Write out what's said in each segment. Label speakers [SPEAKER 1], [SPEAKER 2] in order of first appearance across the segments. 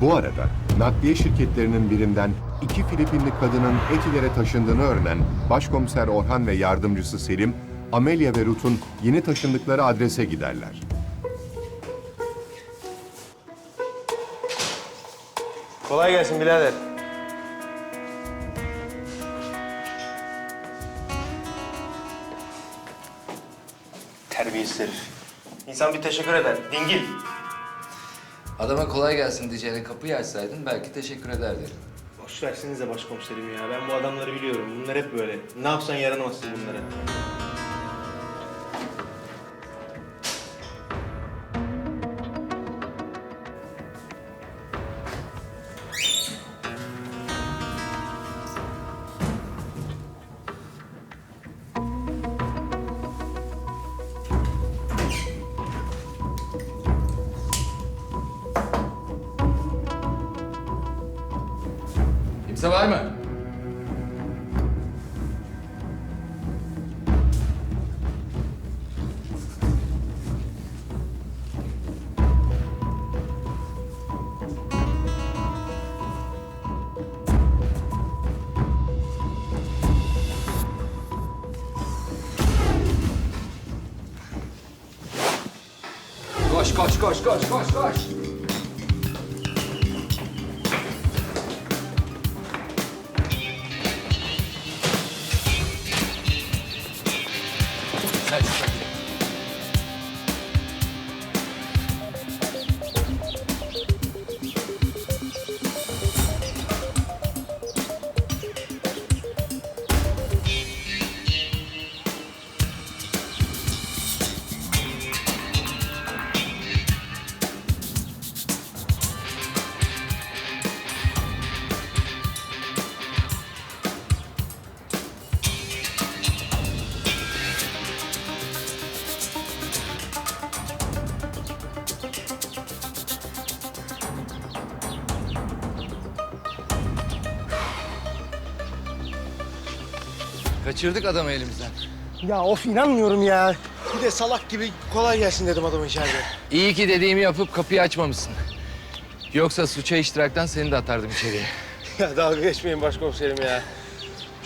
[SPEAKER 1] Bu arada nakliye şirketlerinin birinden iki Filipinli kadının Etiler'e taşındığını öğrenen Başkomiser Orhan ve yardımcısı Selim, Amelia ve Ruth'un yeni taşındıkları adrese giderler.
[SPEAKER 2] Kolay gelsin birader. Terbiyesiz herif. İnsan bir teşekkür eder. Dingil.
[SPEAKER 3] Adama kolay gelsin diyeceğine kapıyı açsaydın belki teşekkür ederdi.
[SPEAKER 2] Boş versenize başkomiserim ya. Ben bu adamları biliyorum. Bunlar hep böyle. Ne yapsan yaranamazsın bunlara.
[SPEAKER 3] Kimse var mı? Koş koş koş koş koş koş. Kaçırdık adamı elimizden.
[SPEAKER 2] Ya of inanmıyorum ya. Bir de salak gibi kolay gelsin dedim adama içeride.
[SPEAKER 3] İyi ki dediğimi yapıp kapıyı açmamışsın. Yoksa suça iştiraktan seni de atardım içeriye.
[SPEAKER 2] ya dalga geçmeyin başkomiserim ya.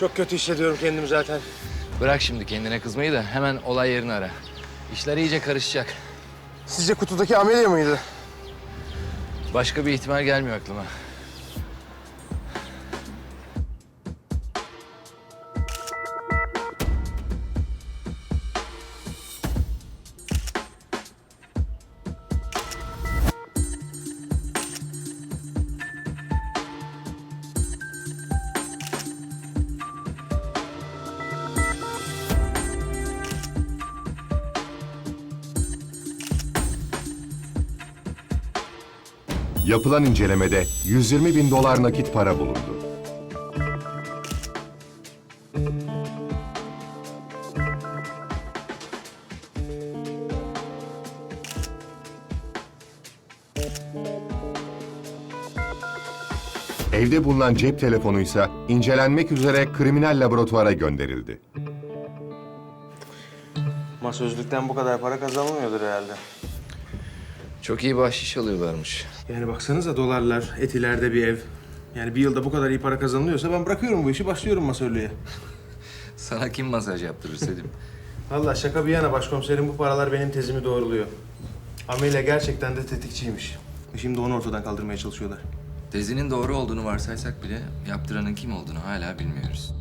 [SPEAKER 2] Çok kötü hissediyorum kendimi zaten.
[SPEAKER 3] Bırak şimdi kendine kızmayı da hemen olay yerini ara. İşler iyice karışacak.
[SPEAKER 2] Sizce kutudaki Amelia mıydı?
[SPEAKER 3] Başka bir ihtimal gelmiyor aklıma.
[SPEAKER 1] Yapılan incelemede 120 bin dolar nakit para bulundu. Evde bulunan cep telefonu ise incelenmek üzere kriminal laboratuvara gönderildi.
[SPEAKER 2] Masözlükten bu kadar para kazanılmıyordur herhalde.
[SPEAKER 3] Çok iyi bahşiş alıyorlarmış.
[SPEAKER 2] Yani baksanıza dolarlar, etilerde bir ev. Yani bir yılda bu kadar iyi para kazanılıyorsa ben bırakıyorum bu işi, başlıyorum masörlüğe.
[SPEAKER 3] Sana kim masaj yaptırır Selim?
[SPEAKER 2] Vallahi şaka bir yana başkomiserim bu paralar benim tezimi doğruluyor. Amelia gerçekten de tetikçiymiş. Şimdi onu ortadan kaldırmaya çalışıyorlar.
[SPEAKER 3] Tezinin doğru olduğunu varsaysak bile yaptıranın kim olduğunu hala bilmiyoruz.